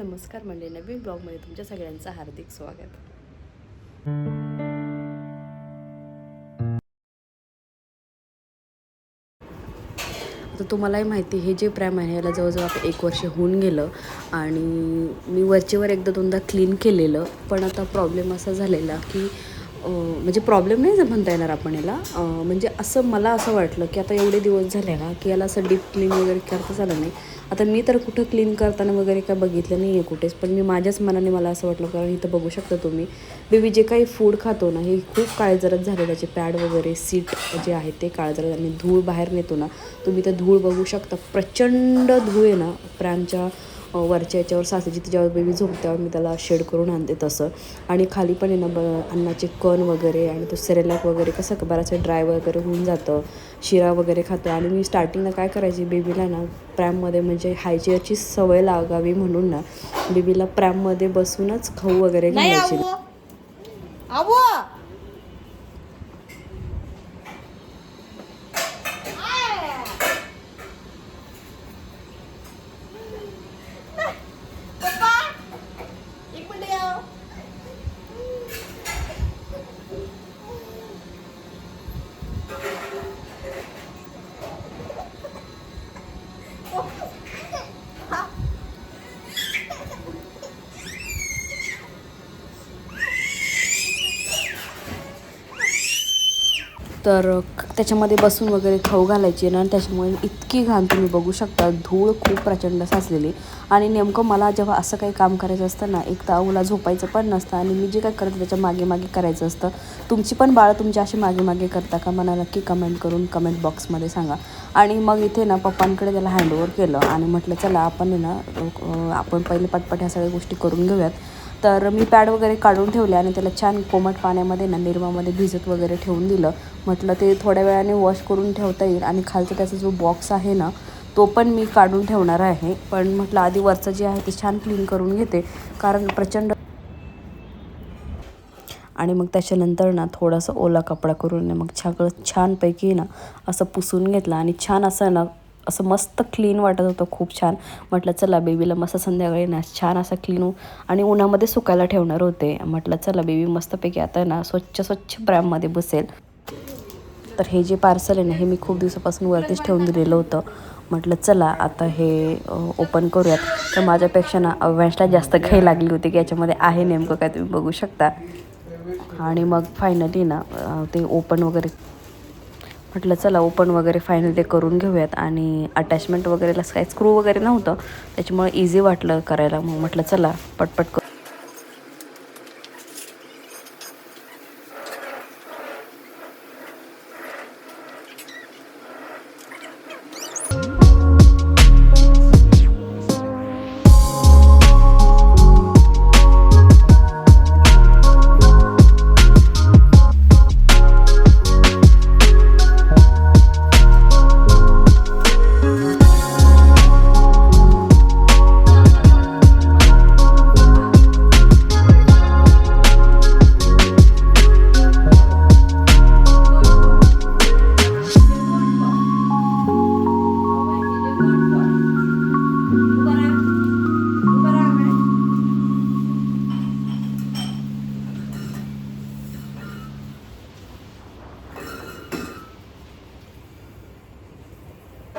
नमस्कार म्हणजे नवीन ब्लॉगमध्ये तुमच्या सगळ्यांचं हार्दिक स्वागत. आता तुम्हालाही माहिती आहे, हे जे प्रेम आहे याला जवळजवळ आता एक वर्ष होऊन गेलं आणि मी वरचेवर एकदा दोनदा क्लीन केलेलं पण आता प्रॉब्लेम असा झालेला की म्हणजे प्रॉब्लेम नाही म्हणता येणार आपण याला. म्हणजे असं मला असं वाटलं की आता एवढे दिवस झाले ना की याला असं डीप क्लीन वगैरे करता आलं नाही. आता मी तर कुठं क्लीन करताना वगैरे काय बघितलं नाही आहे कुठेच पण मी माझ्याच मनाने मला असं वाटलं कारण इथं बघू शकता तुम्ही. बेबी जे काही फूड खातो ना हे खूप काळजरत झाले. त्याचे पॅड वगैरे सीट जे आहे ते काळजरत आणि धूळ बाहेर नेतो ना तुम्ही तर धूळ बघू शकता. प्रचंड धूळ आहे ना प्रॅमच्या वरच्या याच्यावर सासाची तिच्यावर बेबी झोपत्यावर मी त्याला शेड करून आणते तसं. आणि खाली पण आहे ना ब अन्नाचे कण वगैरे आणि तो सेरेलॅक वगैरे कसं का बराचसा ड्राय वगैरे होऊन जातं. शिरा वगैरे खातो. आणि मी स्टार्टिंगला काय करायची बेबीला ना प्रॅममध्ये म्हणजे हायचेअरची सवय लागावी म्हणून ना बेबीला प्रॅममध्ये बसूनच खाऊ वगैरे घालायची. आવો तर त्याच्यामध्ये बसून वगैरे खाऊ घालायची ना आणि त्याच्यामुळे इतकी घाण तुम्ही बघू शकता. धूळ खूप प्रचंड साचलेली. आणि नेमकं मला जेव्हा असं काही काम करायचं असतं ना एक तर आऊला झोपायचं पण नसतं आणि मी जे काय करते त्याच्यामागे मागे करायचं असतं. तुमची पण बाळं तुमच्या अशी मागे मागे करता का? मला नक्की कमेंट करून कमेंट बॉक्समध्ये सांगा. आणि मग इथे ना पप्पांकडे त्याला हँडओव्हर केलं आणि म्हटलं चला आपण आहे ना आपण पहिले पटपट ह्या सगळ्या गोष्टी करून घेऊयात. तर मी पॅड वगैरे काढून ठेवले आणि त्याला छान कोमट पाण्यामध्ये ना निरमामध्ये भिजत वगैरे ठेवून दिलं. म्हटलं ते थोड्या वेळाने वॉश करून ठेवता येईल आणि खालचा त्याचा जो बॉक्स आहे ना तो पण मी काढून ठेवणार आहे. पण म्हटलं आधी वरचं जे आहे ते छान क्लीन करून घेते कारण प्रचंड आणि मग त्याच्यानंतर ना थोडासा ओला कपडा करून मग सगळं छानपैकी ना असं पुसून घेतलं आणि छान असं ना असं मस्त क्लीन वाटत होतं खूप छान. म्हटलं चला बेबीला मस्त संध्याकाळी ना छान असं क्लीन आणि उन्हामध्ये सुकायला ठेवणार होते. म्हटलं चला बेबी मस्तपैकी आता ना स्वच्छ स्वच्छ ब्रॅममध्ये बसेल. तर हे जे पार्सल आहे ना हे मी खूप दिवसापासून वरतीच ठेवून दिलेलं होतं. म्हटलं चला आता हे ओपन करूयात. तर माझ्यापेक्षा ना अव्यांशला जास्त घाई लागली होती की याच्यामध्ये आहे नेमकं काय तुम्ही बघू शकता. आणि मग फायनली ना ते ओपन वगैरे म्हटलं चला ओपन वगैरे फायनल ते करून घेऊयात. आणि अटॅचमेंट वगैरेला काय स्क्रू वगैरे नव्हतं. त्याच्यामुळे इझी वाटलं करायला. मग म्हटलं चला पटपट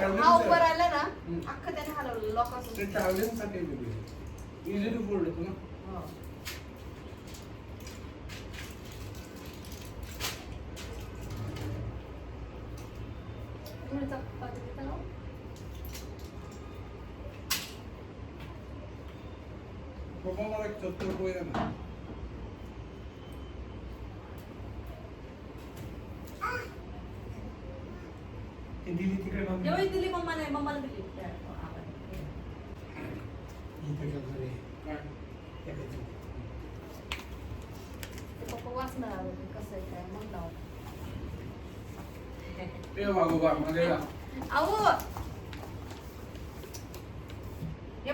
हा उभं राहिला ना अख्खं त्याने हलवलं लॉक असं ते ट्रॅव्हलिंगसाठी इझी टू फोल्ड होतो ना? पप्पा मला एक चत्तर पोहे द्या ना. ती दिली तिकडे मम्मी. जेवढी दिली मम्माने मम्माला दिली इथे ठेव घरी. काय? हे काय ते? पप्पा वाचणार आलं ते कसं आहे काय मग लावा ए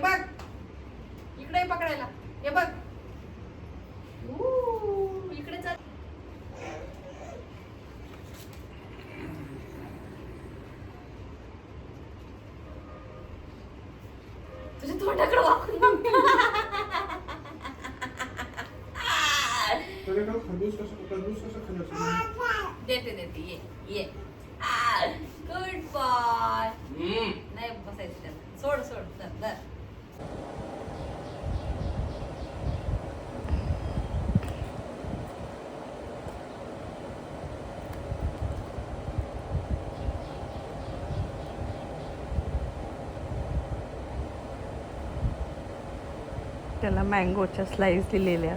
तुझ्या तोंडाकडे वाकून थोडेफार खरबूज कसं खरबूज कसं खायचं? देते देते. ये ये. गुड बॉय हम्म. नाही बसायचं त्याला. सोड सोड. धर धर. त्याला मँगोच्या स्लाईस दिलेल्या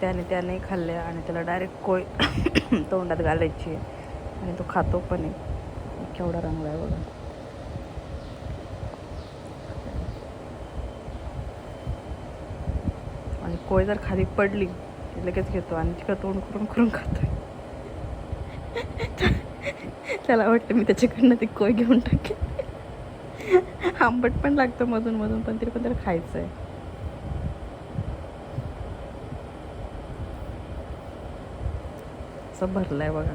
त्याने त्याने खाल्ल्या आणि त्याला डायरेक्ट कोय तोंडात घालायची. आणि तो खातो पण आहे. केवढा रंग आहे बघा. आणि कोय जर खाली पडली की लगेच घेतो आणि तिकडं तोंड करून करून खातोय. त्याला वाटतं मी त्याच्याकडनं ती कोय घेऊन टाकेन आंबट पण लागतं मधून मधून पण तरी पण त्याला खायचं आहे असं भरलंय बघा.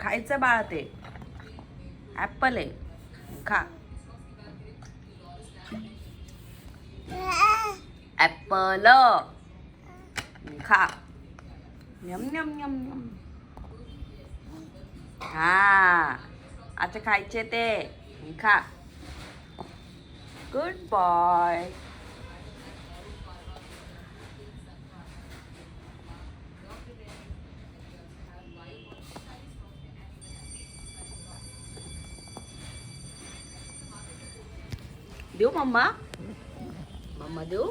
खायचं बाळ ते. ॲपल आहे. खा. ॲपल खा. यम यम यम यम हा. आता खायचे ते खा गुड बॉय देऊ मम्मा मम्मा देऊ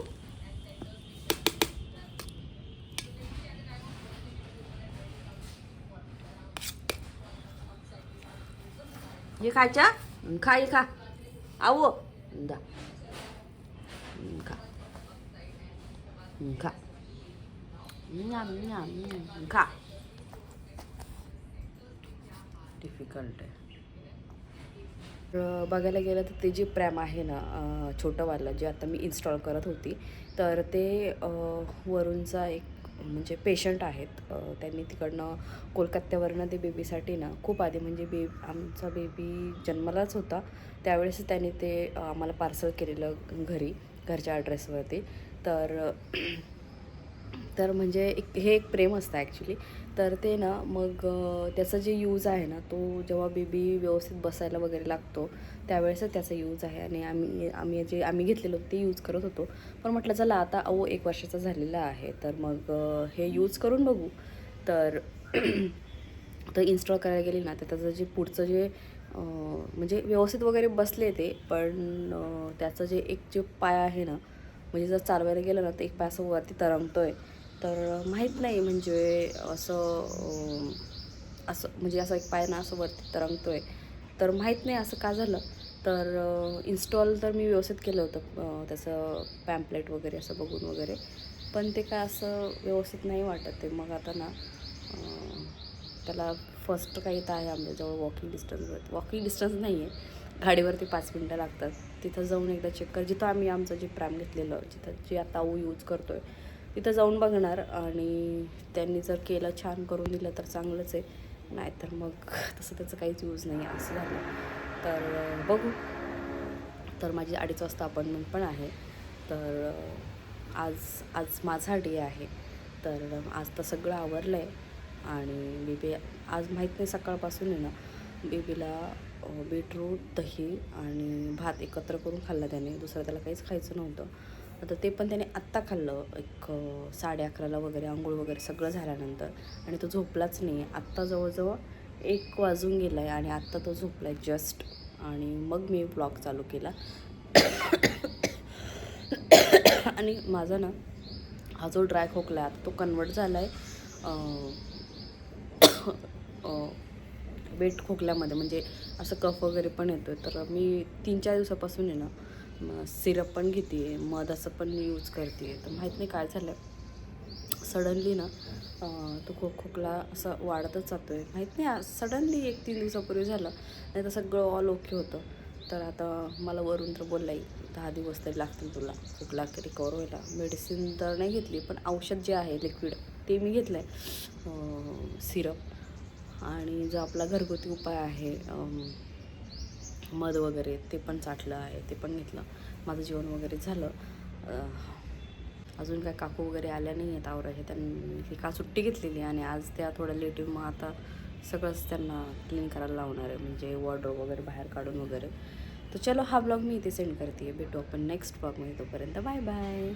हे खायच्या हं, खा हे खा. आव दा. खा. हं, खा. खा. डिफिकल्ट आहे. बघायला गेलं तर ते जे प्रॅम आहे ना छोटंवालं जे आता मी इन्स्टॉल करत होती तर ते वरूनचा एक म्हणजे पेशंट आहेत त्यांनी तिकडनं कोलकात्यावरनं ते बेबीसाठी ना खूप आधी म्हणजे बे आमचा बेबी जन्मालाच होता. त्यावेळेस त्यांनी ते आम्हाला पार्सल केलेलं घरी घरच्या ॲड्रेसवरती तर तर म्हणजे एक हे एक प्रेम असतं ॲक्च्युली तर ते ना मग त्याचं त्याचा जे यूज आहे ना तो जेव्हा बेबी व्यवस्थित बसायला वगैरे लागतो त्यावेळेसच त्याचा यूज आहे. आणि आम्ही आम्ही जे आम्ही घेतलेलो ते यूज करत होतो. पण म्हटलं चला आता अहो एक वर्षाचा झालेला आहे. तर मग हे यूज करून बघू. तर तर इन्स्टॉल करायला गेली ना तर त्याचं जे पुढचं जे म्हणजे व्यवस्थित वगैरे बसले ते पण त्याचं जे एक जे पाय आहे ना म्हणजे जर चालवायला गेलं ना तर एक पाय असं वरती तरंगतोय. तर माहीत नाही म्हणजे असं असं म्हणजे असं एक पाय ना असं वरती तरंगतोय. तर माहीत नाही असं का झालं. तर इन्स्टॉल तर मी व्यवस्थित केलं होतं त्याचं पॅम्पलेट वगैरे असं बघून वगैरे. पण ते काय असं व्यवस्थित नाही वाटत ते. मग आता ना त्याला फर्स्ट काही तर आहे आमच्याजवळ वॉकिंग डिस्टन्सवरती वॉकिंग डिस्टन्स नाही आहे गाडीवरती पाच मिनटं लागतात. तिथं जाऊन एकदा चेक कर. जिथं आम्ही आमचं जे प्रॅम घेतलेलं जिथं जे आता यूज करतो आहे तिथं जाऊन बघणार आणि त्यांनी जर केलं छान करून दिलं तर चांगलंच आहे. नाहीतर मग तसं त्याचं काहीच यूज नाही आहे असं झालं. तर बघू. तर माझी अडीच वाजता अपॉइंटमेंट पण आहे. तर आज आज माझा डे आहे. तर आज तर सगळं आवरलं आहे आणि बेबी आज माहीत नाही सकाळपासून आहे ना बेबीला बीटरूट दही आणि भात एकत्र करून खाल्ला त्याने. दुसरं त्याला काहीच खायचं नव्हतं. आता ते पण त्याने आत्ता खाल्लं. एक साडे अकराला वगैरे आंघोळ वगैरे सगळं झाल्यानंतर. आणि तो झोपलाच नाही. आहे आत्ता जवळजवळ एक वाजून गेला आहे आणि आत्ता तो झोपला आहे जस्ट आणि मग मी ब्लॉग चालू केला. आणि माझा ना हा जो ड्राय खोकला आहे आता तो कन्वर्ट झाला आहे वेट खोकल्यामध्ये. म्हणजे असं कफ वगैरे पण येतो आहे तर मी तीन चार दिवसापासून आहे ना सिरप पण घेते आहे मध असं पण यूज करते आहे तर माहीत नाही काय झालं आहे सडनली ना तो खो खोकला असं वाढतच जातो आहे माहीत नाही सडनली एक तीन दिवसापूर्वी झालं. नाही तर सगळं ऑल ओके होतं. तर आता मला वरून तर बोललाही दहा दिवस तरी लागतील तुला. खोकला रिकवर व्हायला. मेडिसिन तर नाही घेतली पण औषध जे आहे लिक्विड ते मी घेतलं आहे सिरप. आणि जो आपला घरगुती उपाय आहे मध वगैरे ते पण चाटलं आहे ते पण घेतलं. माझं जेवण वगैरे झालं. अजून काय काकू वगैरे आल्या नाही आहेत आवरा हे त्यांनी का सुट्टी घेतलेली आहे आणि आज त्या थोड्या लेट मग आता सगळंच त्यांना क्लीन करायला लावणार आहे म्हणजे वॉर्डरोब वगैरे बाहेर काढून वगैरे. तर चलो हा ब्लॉग मी इथे सेंड करते. भेटू आपण नेक्स्ट ब्लॉगमध्ये तोपर्यंत. Bye bye